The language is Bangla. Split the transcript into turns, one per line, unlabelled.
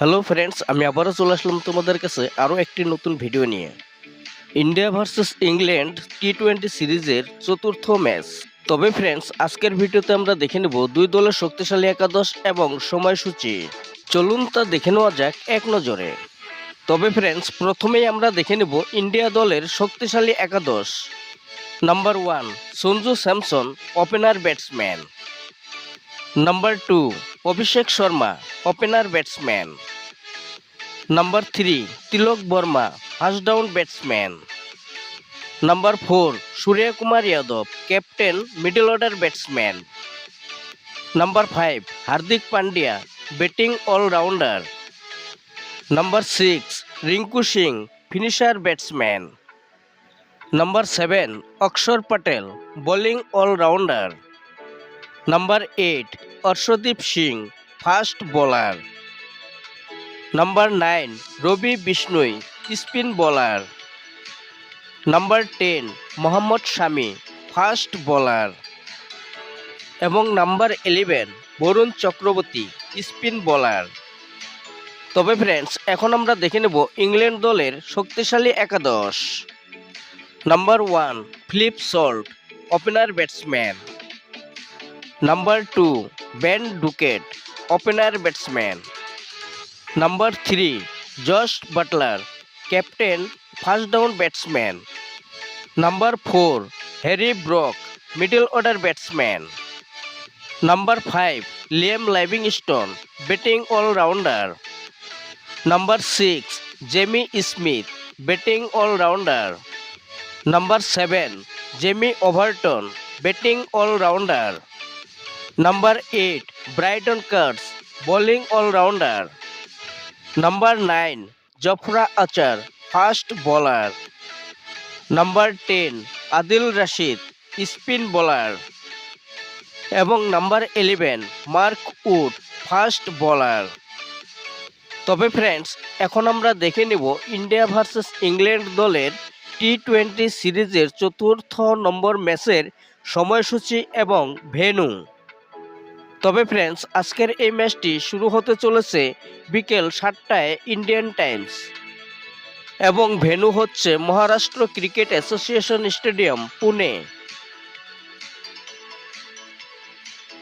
হ্যালো ফ্রেন্ডস আমি আবারও চলে আসলাম তোমাদের কাছে আরও একটি নতুন ভিডিও নিয়ে। India versus England T twenty সিরিজের চতুর্থ ম্যাচ তবে ফ্রেন্ডস আজকের ভিডিওতে আমরা দেখে নেব দুই দলের শক্তিশালী একাদশ এবং সময়সূচি। চলুন তা দেখে নেওয়া যাক এক নজরে। তবে ফ্রেন্ডস প্রথমেই আমরা দেখে নেব ইন্ডিয়া দলের শক্তিশালী একাদশ। Number one Sanju Samson opener batsman number two Abhishek Sharma opener batsman number three Tilak Varma first down batsman number four Surya Kumar Yadav captain middle order batsman number five Hardik Pandya batting allrounder number six Rinku Singh finisher batsman number seven Axar Patel bowling allrounder number eight Arshdeep Singh fast bowler. Number nine, Ravi Bishnoi, spin bowler. Number ten, Mohammad Shami, fast bowler. এবং number eleven, Varun Chakravarthy, spin bowler. তবে ফ্রেন্ডস এখন আমরা দেখে নেব ইংল্যান্ড দলের শক্তিশালী একাদশ। Number one, Philip Salt, opener batsman. Number two, Ben Duckett opener batsman number three Jos Buttler captain first down batsman number four Harry Brook middle order batsman number five Liam Livingstone batting allrounder number six Jamie Smith batting allrounder number seven Jamie Overton batting allrounder number eight Brydon Carse bowling allrounder number nine Jofra Archer fast bowler number ten Adil Rashid spin bowler এবং number eleven Mark Wood fast bowler তবে ফ্রেন্ডস এখন আমরা দেখে নেব ইন্ডিয়া ভার্সেস ইংল্যান্ড দলের টি টোয়েন্টি সিরিজের চতুর্থ নম্বর ম্যাচের সময়সূচি এবং ভেন্যু। তবে ফ্রেন্ডস আজকের এই ম্যাচটি শুরু হতে চলেছে বিকেল সাতটায় ইন্ডিয়ান টাইমস এবং ভেনু হচ্ছে Maharashtra cricket association stadium Pune